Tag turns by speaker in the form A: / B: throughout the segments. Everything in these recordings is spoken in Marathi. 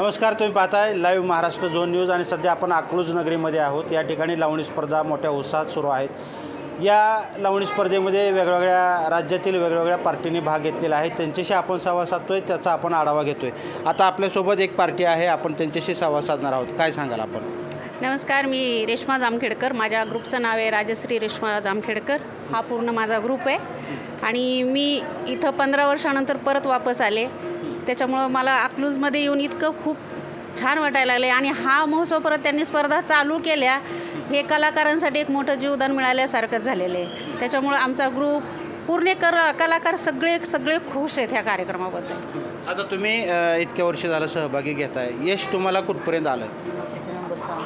A: नमस्कार तुम्ही पाहताय लाईव्ह महाराष्ट्र झोन न्यूज आणि सध्या आपण अकलूज नगरीमध्ये आहोत. या ठिकाणी लावणी स्पर्धा मोठ्या उत्साहात सुरू आहेत. या लावणी स्पर्धेमध्ये वेगवेगळ्या राज्यातील वेगवेगळ्या पार्टीने भाग घेतलेला आहे. त्यांच्याशी आपण संवाद साधतोय त्याचा आपण आढावा घेतोय. आता आपल्यासोबत एक पार्टी आहे आपण त्यांच्याशी संवाद साधणार आहोत. काय सांगाल आपण?
B: नमस्कार मी रेश्मा जामखेडकर. माझ्या ग्रुपचं नाव आहे राजश्री रेश्मा जामखेडकर. हा पूर्ण माझा ग्रुप आहे. आणि मी इथं पंधरा वर्षानंतर परत वापस आले. त्याच्यामुळं मला अकलूजमध्ये येऊन इतकं खूप छान वाटायला लागले आणि हा महोत्सव परत त्यांनी स्पर्धा चालू केल्या. हे कलाकारांसाठी एक मोठं जीवदान मिळाल्यासारखंच झालेलं आहे. त्याच्यामुळं आमचा ग्रुप पूर्ण कर कलाकार सगळे सगळे खुश आहेत ह्या कार्यक्रमाबद्दल.
A: आता तुम्ही इतक्या वर्ष झालं सहभागी घेताय. यश तुम्हाला कुठपर्यंत आलं?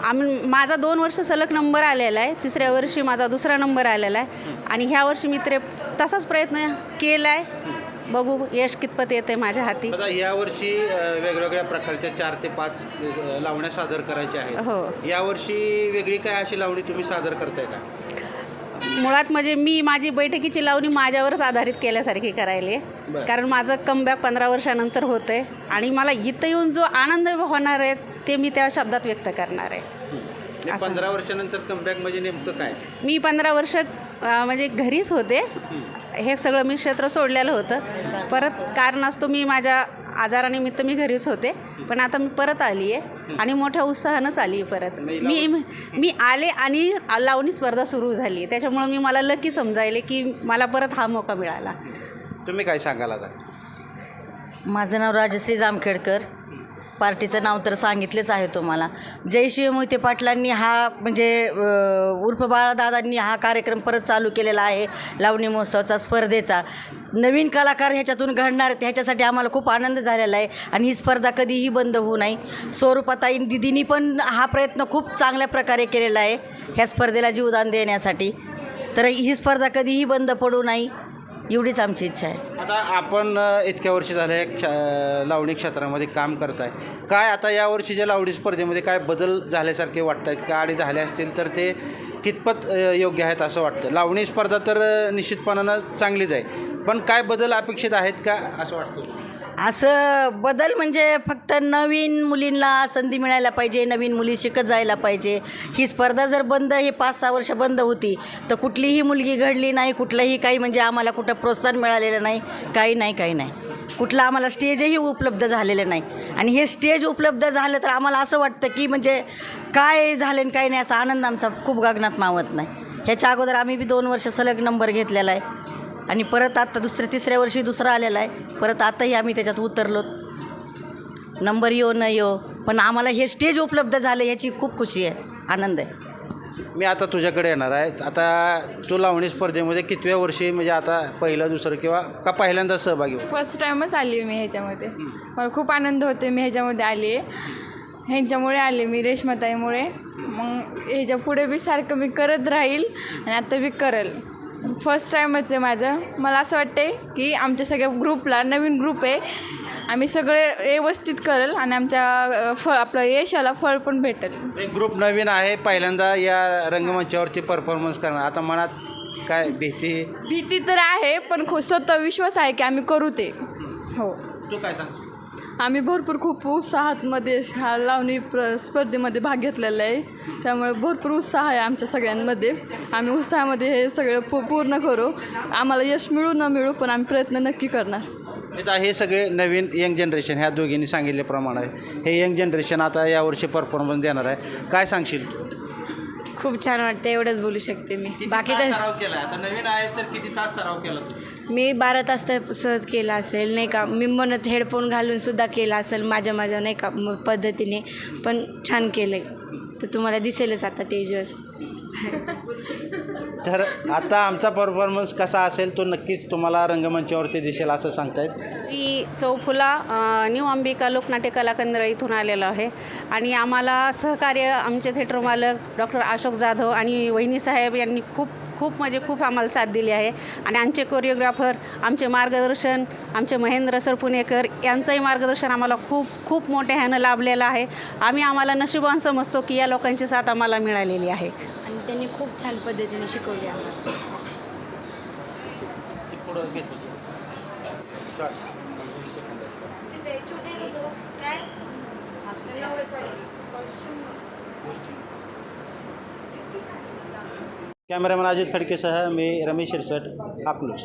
B: आम्ही माझा दोन वर्ष सलग नंबर आलेला आहे. तिसऱ्या वर्षी माझा दुसरा नंबर आलेला आहे. आणि ह्या वर्षी मी त्रे तसाच प्रयत्न केला आहे बघू यश कितपत येते माझ्या हाती.
A: आता यावर्षी अ, वेगवेगळ्या प्रकारच्या चार ते पाच अ, लावण्या सादर करायच्या आहेत.
B: हो.
A: यावर्षी वेगळी काय अशी लावणी तुम्ही सादर करताय का?
B: मुळात म्हणजे मी माझी बैठकीची लावणी माझ्यावरच आधारित केल्यासारखी करायली.
A: बरं.
B: कारण माझं कमबॅक पंधरा वर्षानंतर होतं आहे आणि मला इथं येऊन जो आनंद होणार आहे ते मी त्या शब्दात व्यक्त करणार आहे.
A: म्हणजे
B: असं.
A: पंधरा वर्षानंतर कमबॅक म्हणजे नेमकं काय?
B: मी पंधरा वर्ष म्हणजे घरीच होते. हे सगळं मी क्षेत्र सोडलेलं होतं. परत कारणास्तव मी माझ्या आजारानिमित्त मी घरीच होते. पण आता मी परत आली आहे आणि मोठ्या उत्साहानंच आली आहे परत मी मी आले आणि लावणी स्पर्धा सुरू झाली. त्याच्यामुळं मी मला लकी समजायले की मला परत हा मौका मिळाला.
A: तुम्ही काय सांगाल आता?
C: माझं नाव राजश्री जामखेडकर. पार्टीचं नाव तर सांगितलेच आहे तुम्हाला. जयश्री मोहिते पाटलांनी हा म्हणजे उर्फ बाळादादांनी हा कार्यक्रम परत चालू केलेला आहे लावणी महोत्सवाचा स्पर्धेचा. नवीन कलाकार ह्याच्यातून घडणार आहेत ह्याच्यासाठी आम्हाला खूप आनंद झालेला आहे आणि ही स्पर्धा कधीही बंद होऊ नये. स्वरूपाताई दिदींनी पण हा प्रयत्न खूप चांगल्या प्रकारे केलेला आहे ह्या स्पर्धेला जीवदान देण्यासाठी. तर ही स्पर्धा कधीही बंद पडू नये एवढीच आमची इच्छा आहे.
A: आता आपण इतक्या वर्षी झाले या क्ष- लावणी क्षेत्रामध्ये काम करताय. काय आता या वर्षीच्या लावणी स्पर्धेमध्ये काय बदल झाल्यासारखे वाटत आहेत का आणि झाले असतील तर ते कितपत योग्य आहेत असं वाटतं? लावणी स्पर्धा तर निश्चितपणानं चांगलीच आहे. पण काय बदल अपेक्षित आहेत का असं वाटतं?
C: असं बदल म्हणजे फक्त नवीन मुलींना संधी मिळायला पाहिजे नवीन मुली शिकत जायला पाहिजे. ही स्पर्धा जर बंद हे पाच सहा वर्ष बंद होती तर कुठलीही मुलगी घडली नाही कुठलंही काही म्हणजे आम्हाला कुठं प्रोत्साहन मिळालेलं नाही काही नाही काही नाही. कुठलं आम्हाला स्टेजही उपलब्ध झालेलं नाही. आणि हे स्टेज उपलब्ध झालं तर आम्हाला असं वाटतं की म्हणजे काय झालं आणि काय नाही असा आनंद आमचा खूप गगनात मावत नाही. ह्याच्या अगोदर आम्ही बी दोन वर्ष सलग नंबर घेतलेला आहे. आणि परत आता दुसऱ्या तिसऱ्या वर्षी दुसरा आलेला आहे. परत आताही आम्ही त्याच्यात उतरलो. नंबर येऊ न येऊ पण आम्हाला हे स्टेज उपलब्ध झालं ह्याची खूप खुशी आहे आनंद आहे.
A: मी आता तुझ्याकडे येणार आहे. आता तू लावणी स्पर्धेमध्ये कितव्या वर्षी म्हणजे आता पहिलं दुसरं किंवा का पहिल्यांदा सहभागी हो
D: फर्स्ट टाईमच आली मी ह्याच्यामध्ये. मला खूप आनंद होते मी ह्याच्यामध्ये आली. आहे ह्यांच्यामुळे आले मी रेशमाताईमुळे. मग ह्याच्या पुढे बी सारखं मी करत राहील आणि आता बी करेल. फर्स्ट टाईमच आहे माझं. मला असं वाटते की आमच्या सगळ्या ग्रुपला नवीन ग्रुप आहे. आम्ही सगळे व्यवस्थित करेल आणि आमच्या अ, फ आपलं यशाला फळ पण भेटेल.
A: एक ग्रुप नवीन आहे. पहिल्यांदा या रंगमंचावरती परफॉर्मन्स करणार. आता मनात काय भीती?
D: भीती तर आहे पण खू स्वतः विश्वास आहे की आम्ही करू ते. हो.
A: तू काय सांगतो
E: आम्ही भरपूर खूप उत्साहातमध्ये ह्या लावणी प्र स्पर्धेमध्ये भाग घेतलेला आहे. त्यामुळे भरपूर उत्साह आहे आमच्या सगळ्यांमध्ये. आम्ही उत्साहामध्ये हे सगळं पू पूर्ण करू. आम्हाला यश मिळू न मिळू पण आम्ही प्रयत्न नक्की करणार.
A: आता हे सगळे नवीन यंग जनरेशन ह्या दोघींनी सांगितल्याप्रमाणे हे यंग जनरेशन आता यावर्षी परफॉर्मन्स देणार आहे. काय सांगशील
F: खूप छान वाटतं एवढंच बोलू शकते मी. बाकी
A: तास
F: तर
A: सराव केला आता नवीन आहेस तर किती तास सराव केला तू?
F: मी बारा तास तर सहज केला असेल नाही का? मी म्हणत हेडफोन घालून सुद्धा केला असेल माझ्या माझ्या नाही का म- पद्धतीने. पण छान केलं आहे तर तुम्हाला दिसेलच आता स्टेजवर
A: तर आता आमचा परफॉर्मन्स कसा असेल तो नक्कीच तुम्हाला रंगमंचावरती दिसेल असं सांगतायत.
B: मी चौफुला न्यू अंबिका लोकनाट्य कला केंद्र इथून आलेलो आहे. आणि आम्हाला सहकार्य आमचे थिएटर मालक डॉक्टर अशोक जाधव आणि वहिनी साहेब यांनी खूप खूप म्हणजे खूप आम्हाला साथ दिली आहे. आणि आमचे कोरिओग्राफर आमचे मार्गदर्शन आमचे महेंद्र सर पुणेकर यांचंही मार्गदर्शन आम्हाला खूप खूप मोठ्या ह्यानं लाभलेलं आहे. आम्ही आम्हाला नशिबान समजतो की या लोकांची साथ आम्हाला मिळालेली आहे.
F: आणि त्यांनी खूप छान पद्धतीने शिकवली आम्हाला.
A: कॅमेरामॅन अजित खडकेसह मी रमेश शिरसट अकलूज